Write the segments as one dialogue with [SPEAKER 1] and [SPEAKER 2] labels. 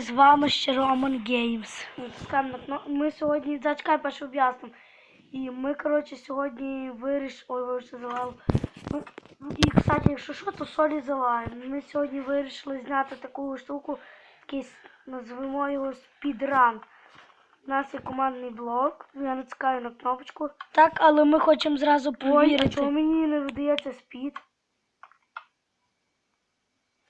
[SPEAKER 1] з вами ще Роман Геймс.
[SPEAKER 2] Кнопку. Ми сьогодні зачекай перше об'яснимо. І ми, коротше, сьогодні вирішили. Ой, ви вже залав. Ну, І, кстати, якщо що, то солі залаємо. Ми сьогодні вирішили зняти таку штуку, якийсь, назвемо його спідран. У нас є командний блок. Я натискаю на кнопочку.
[SPEAKER 1] Так, але ми хочемо зразу
[SPEAKER 2] Ой, а чого мені не видається спід?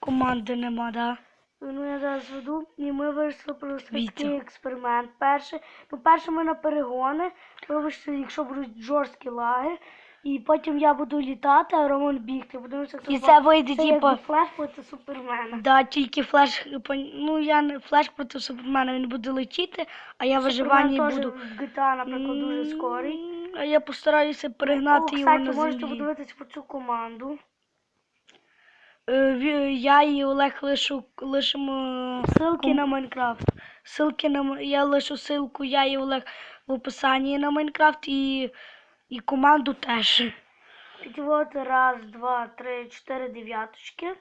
[SPEAKER 1] Команди нема, да?
[SPEAKER 2] Ну, я зараз веду, і ми вирішили провести
[SPEAKER 1] Вітя.
[SPEAKER 2] такий експеримент. Перший, ну, перше ми на перегони, вибачте, якщо будуть жорсткі лаги, і потім я буду літати, а Роман бігти. Подивимося, хто
[SPEAKER 1] І це вийде,
[SPEAKER 2] це якби флеш проти супермена.
[SPEAKER 1] да, тільки флеш, ну я не флеш проти супермена, він буде летіти, а я в виживанні
[SPEAKER 2] Супермен
[SPEAKER 1] буду.
[SPEAKER 2] в GTA, наприклад, дуже скорий.
[SPEAKER 1] А я постараюся перегнати
[SPEAKER 2] О,
[SPEAKER 1] його
[SPEAKER 2] кстати,
[SPEAKER 1] на
[SPEAKER 2] можете подивитися по цю команду.
[SPEAKER 1] Е, ві- Я і Олег лишу, лишимо
[SPEAKER 2] Ссылки
[SPEAKER 1] ком-
[SPEAKER 2] на Майнкрафт.
[SPEAKER 1] ссылки на м- я лишу ссылку, я і Олег в описанні на Майнкрафт і, і команду теж.
[SPEAKER 2] Підводи раз, два, три, чотири дев'яточки.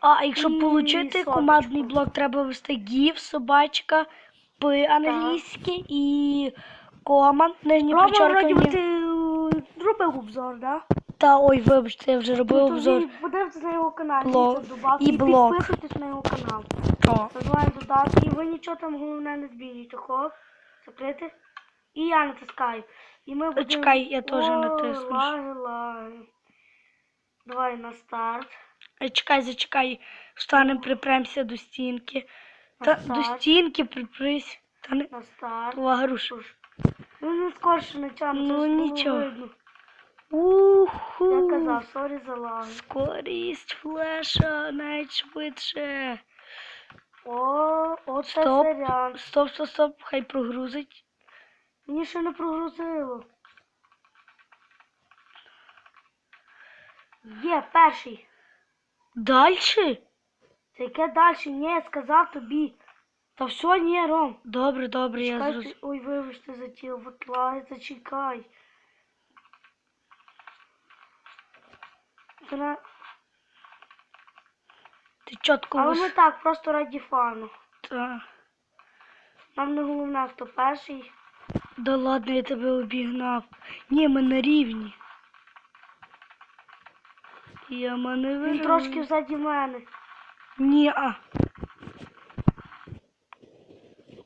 [SPEAKER 1] А а якщо
[SPEAKER 2] І
[SPEAKER 1] отримати
[SPEAKER 2] соточку.
[SPEAKER 1] командний блок, треба ввести гіф, собачка, п англійське і команд, нижнє
[SPEAKER 2] Рома, вроді би,
[SPEAKER 1] підчеркування.
[SPEAKER 2] ти е, робив обзор, да?
[SPEAKER 1] Та ой, вибачте, я вже робив
[SPEAKER 2] Ну,
[SPEAKER 1] обзор.
[SPEAKER 2] ви на його канал,
[SPEAKER 1] Блог.
[SPEAKER 2] дивіться, добавки,
[SPEAKER 1] І
[SPEAKER 2] і
[SPEAKER 1] блог.
[SPEAKER 2] підписуйтесь на його канал.
[SPEAKER 1] О,
[SPEAKER 2] Називаємо додатки, і ви нічого там головне не змінюйте. Хоп, закрити. І я натискаю. І ми будемо...
[SPEAKER 1] чекай, я теж натисну.
[SPEAKER 2] Лаги, лаги. Давай на старт.
[SPEAKER 1] е, чекай, зачекай, встанемо, припремся до стінки. Та до стінки припрись. Та не
[SPEAKER 2] На старт.
[SPEAKER 1] лагаруш.
[SPEAKER 2] Ну не скорше
[SPEAKER 1] Ну,
[SPEAKER 2] це ж було
[SPEAKER 1] нічого.
[SPEAKER 2] видно.
[SPEAKER 1] Уху.
[SPEAKER 2] Я казав, сорі за лаги.
[SPEAKER 1] Скорість флеша найшвидше.
[SPEAKER 2] О, оце
[SPEAKER 1] Стоп.
[SPEAKER 2] серіал.
[SPEAKER 1] Стоп, стоп, стоп, хай прогрузить.
[SPEAKER 2] Мені ще не прогрузило. Є, перший.
[SPEAKER 1] Дальше?
[SPEAKER 2] Це яке далі? Ні, я сказав тобі. Та все, ні, Ром.
[SPEAKER 1] Добре, добре, я зрозумів.
[SPEAKER 2] Ой, вибачте за ті ватлаги, зачекай. Це
[SPEAKER 1] Ти чітко
[SPEAKER 2] Але
[SPEAKER 1] вис...
[SPEAKER 2] ми так, просто раді фану.
[SPEAKER 1] Та.
[SPEAKER 2] Нам не головне, хто перший.
[SPEAKER 1] Да ладно, я тебе обігнав. Ні, ми на рівні. Я мене
[SPEAKER 2] Він трошки взаді мене.
[SPEAKER 1] Ні, а.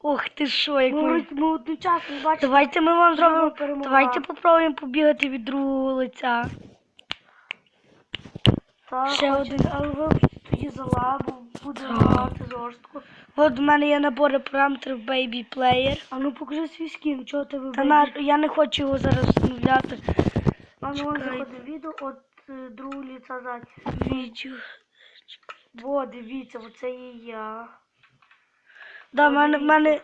[SPEAKER 1] Ох ти що, як
[SPEAKER 2] Ми,
[SPEAKER 1] ми
[SPEAKER 2] одночасно бачимо.
[SPEAKER 1] Давайте ми вам зробимо. Давайте попробуємо побігати від другого лиця.
[SPEAKER 2] Та,
[SPEAKER 1] ще один.
[SPEAKER 2] Ви тоді за лабу буде
[SPEAKER 1] Так.
[SPEAKER 2] лагати жорстко.
[SPEAKER 1] От в мене є набори параметрів Baby Player.
[SPEAKER 2] А ну покажи свій скін, чого ти
[SPEAKER 1] Та
[SPEAKER 2] вибив.
[SPEAKER 1] на... я не хочу його зараз встановляти.
[SPEAKER 2] А ну
[SPEAKER 1] чекай.
[SPEAKER 2] заходить відео от е, другого ліца ззаді.
[SPEAKER 1] Відео.
[SPEAKER 2] Во, дивіться, оце є я.
[SPEAKER 1] Да, в мене, в мене.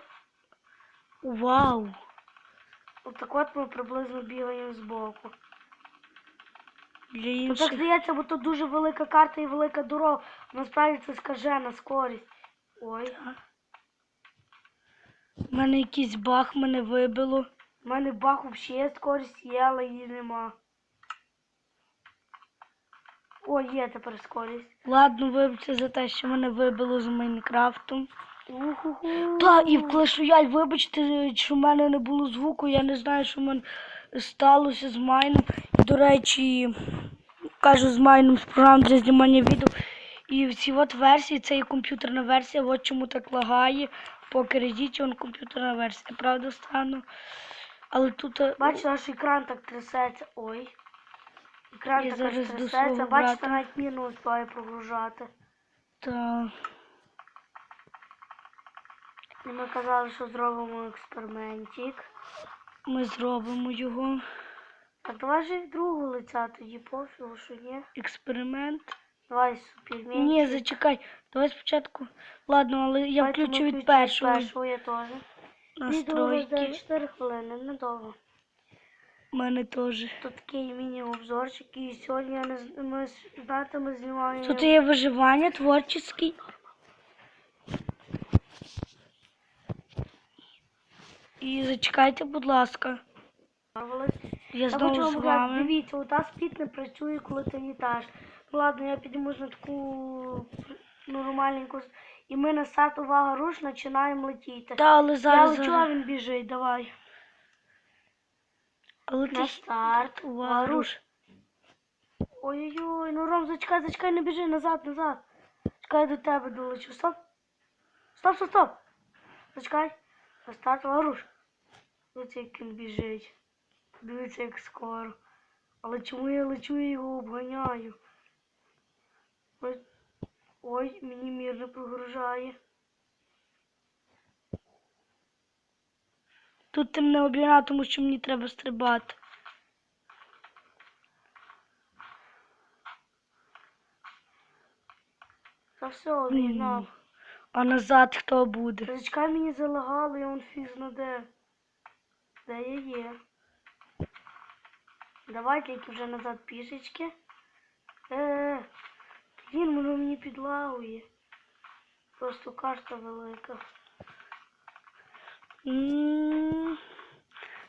[SPEAKER 1] Вау.
[SPEAKER 2] Отак от ми приблизно бігаємо збоку.
[SPEAKER 1] Для
[SPEAKER 2] Ну так здається, бо тут дуже велика карта і велика дорога. Насправді це скажена скорість. Ой,
[SPEAKER 1] У мене якийсь баг мене вибило.
[SPEAKER 2] в мене бах взагалі є скорість є, але її нема. О, є тепер скорість.
[SPEAKER 1] Ладно, вибачте за те, що мене вибило з Майнкрафтом.
[SPEAKER 2] Уху.
[SPEAKER 1] Та, і в Clash Royale, вибачте, що в мене не було звуку, я не знаю, що в мене сталося з майном. До речі, кажу з майном з програм для знімання відео. І в цій от версії, це є комп'ютерна версія, от чому так лагає. Поки Edition комп'ютерна версія, правда, странно. Але тут. е,
[SPEAKER 2] наш екран так трясеться. Ой. Екран
[SPEAKER 1] Я
[SPEAKER 2] так
[SPEAKER 1] зараз
[SPEAKER 2] трясеться. Бачите, навіть міну успіває прогружати.
[SPEAKER 1] Та...
[SPEAKER 2] І ми казали, що зробимо експериментик.
[SPEAKER 1] Ми зробимо його.
[SPEAKER 2] Так давай же другого лиця тоді пофігу, що ні.
[SPEAKER 1] Експеримент.
[SPEAKER 2] Давай супермент.
[SPEAKER 1] Ні, зачекай. Давай спочатку. Ладно, але я
[SPEAKER 2] Давайте ми
[SPEAKER 1] включу від
[SPEAKER 2] включимо
[SPEAKER 1] першого
[SPEAKER 2] першого я теж.
[SPEAKER 1] Настройки.
[SPEAKER 2] йде 4 хвилини, недовго.
[SPEAKER 1] У мене теж.
[SPEAKER 2] Тут такий міні-обзорчик, і сьогодні я не з- ми з- знаєте, ми знімаємо.
[SPEAKER 1] Тут є виживання творчий. І зачекайте, будь ласка.
[SPEAKER 2] Марвелous.
[SPEAKER 1] Я знову
[SPEAKER 2] хочу
[SPEAKER 1] з вами.
[SPEAKER 2] дивіться, у та спід не працює, коли ти літаєш. Ну ладно, я піднімусь на таку нормальненьку. і ми на старт увага руш починаємо летіти.
[SPEAKER 1] Та, але
[SPEAKER 2] Я лечу, а він біжить, давай.
[SPEAKER 1] Але
[SPEAKER 2] На
[SPEAKER 1] ти
[SPEAKER 2] старт, увага руш. Ой-ой-ой, ну Ром, зачекай, зачекай, не біжи назад, назад. Чекай, до тебе долечу. Стоп. Стоп, стоп, стоп. Зачекай. На старт, увага руш. Дивіться, як він біжить. Дивіться, як скоро. Але чому я лечу і його обганяю? Ой, ой мені мір не прогружає.
[SPEAKER 1] Тут ти мене обігнав, тому що мені треба стрибати.
[SPEAKER 2] Та все, обігнав.
[SPEAKER 1] А назад хто буде?
[SPEAKER 2] Зачекай мені залагало, я он фіг зна де. Де я є? Давай тільки вже назад пішечки. Е, він воно мені підлагує. Просто карта велика.
[SPEAKER 1] М,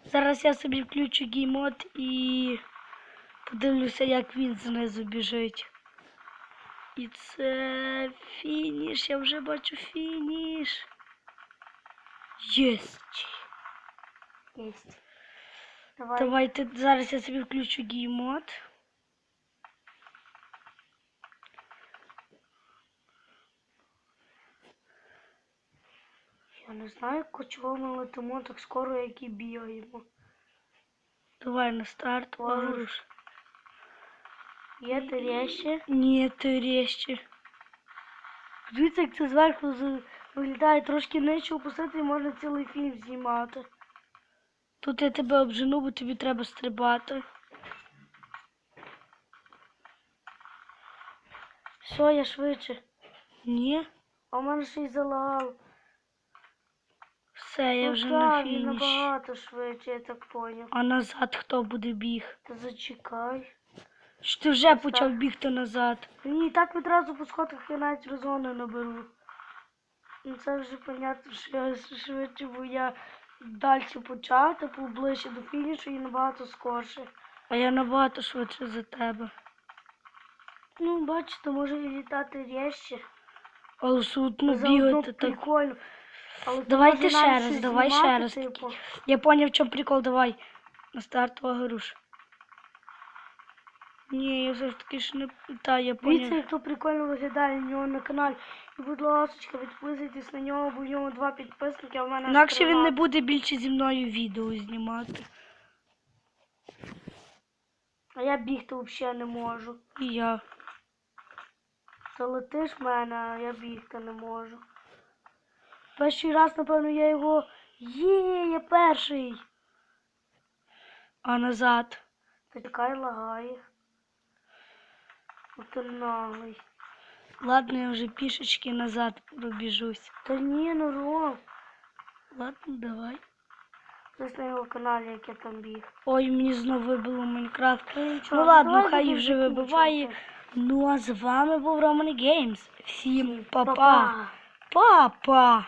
[SPEAKER 1] Зараз я собі включу геймод і подивлюся, як він знизу біжить. І це фініш, я вже бачу фініш. Єсть.
[SPEAKER 2] Єсть. Давай.
[SPEAKER 1] Давайте зараз я собі включу геймод.
[SPEAKER 2] Я не знаю, чого ми летимо так скоро, як і бігаємо.
[SPEAKER 1] Давай на старт.
[SPEAKER 2] Ладно.
[SPEAKER 1] Варуш.
[SPEAKER 2] Є трещі.
[SPEAKER 1] Ні, ти резче.
[SPEAKER 2] Дивіться, як це зверху виглядає трошки нижче опустити і можна цілий фільм знімати.
[SPEAKER 1] Тут я тебе обжену, бо тобі треба стрибати.
[SPEAKER 2] Все, я швидше.
[SPEAKER 1] Ні.
[SPEAKER 2] А в мене ще й залагало.
[SPEAKER 1] Все, я
[SPEAKER 2] Ну
[SPEAKER 1] вже
[SPEAKER 2] так,
[SPEAKER 1] на
[SPEAKER 2] він
[SPEAKER 1] фініші.
[SPEAKER 2] набагато швидше, я так поняв.
[SPEAKER 1] А назад хто буде біг?
[SPEAKER 2] Та зачекай.
[SPEAKER 1] Що ти вже
[SPEAKER 2] Ось
[SPEAKER 1] почав бігти назад?
[SPEAKER 2] Ні, так відразу по сходах я навіть резону наберу. Ну це вже понятно, що я швидше, бо я далі почати, поближче до фінішу і набагато скорше.
[SPEAKER 1] А я набагато швидше за тебе.
[SPEAKER 2] Ну, бачите, може і літати різче.
[SPEAKER 1] Але сутно бігати так.
[SPEAKER 2] прикольно. Але
[SPEAKER 1] Давайте ще раз, давай ще раз
[SPEAKER 2] Типу.
[SPEAKER 1] Я поняв, в чому прикол, давай. На старт вагоруш. Ні, я все ж таки ж не. Та, я поняв.
[SPEAKER 2] як то прикольно виглядає у нього на каналі. І будь ласка, підписуйтесь на нього, бо в нього два підписники, а в мене
[SPEAKER 1] Інакше він не буде більше зі мною відео знімати.
[SPEAKER 2] А я бігти взагалі не можу.
[SPEAKER 1] І я.
[SPEAKER 2] Ти летиш в мене, а я бігти не можу. Перший раз, напевно, я його. Є, я перший.
[SPEAKER 1] А назад.
[SPEAKER 2] Та чекай, лагає. От ти наглий.
[SPEAKER 1] Ладно, я вже пішечки назад пробіжусь.
[SPEAKER 2] Та ні, ну Ром.
[SPEAKER 1] Ладно, давай.
[SPEAKER 2] Десь на його каналі, як я там біг.
[SPEAKER 1] Ой, мені знову вибило Майнкрафт.
[SPEAKER 2] Ну, нічого,
[SPEAKER 1] Ну ладно,
[SPEAKER 2] давай
[SPEAKER 1] хай
[SPEAKER 2] будемо
[SPEAKER 1] вже вибиває.
[SPEAKER 2] закінчувати.
[SPEAKER 1] Ну а з вами був Роман Геймс. Всім па-па.
[SPEAKER 2] Па-па.
[SPEAKER 1] Па-па.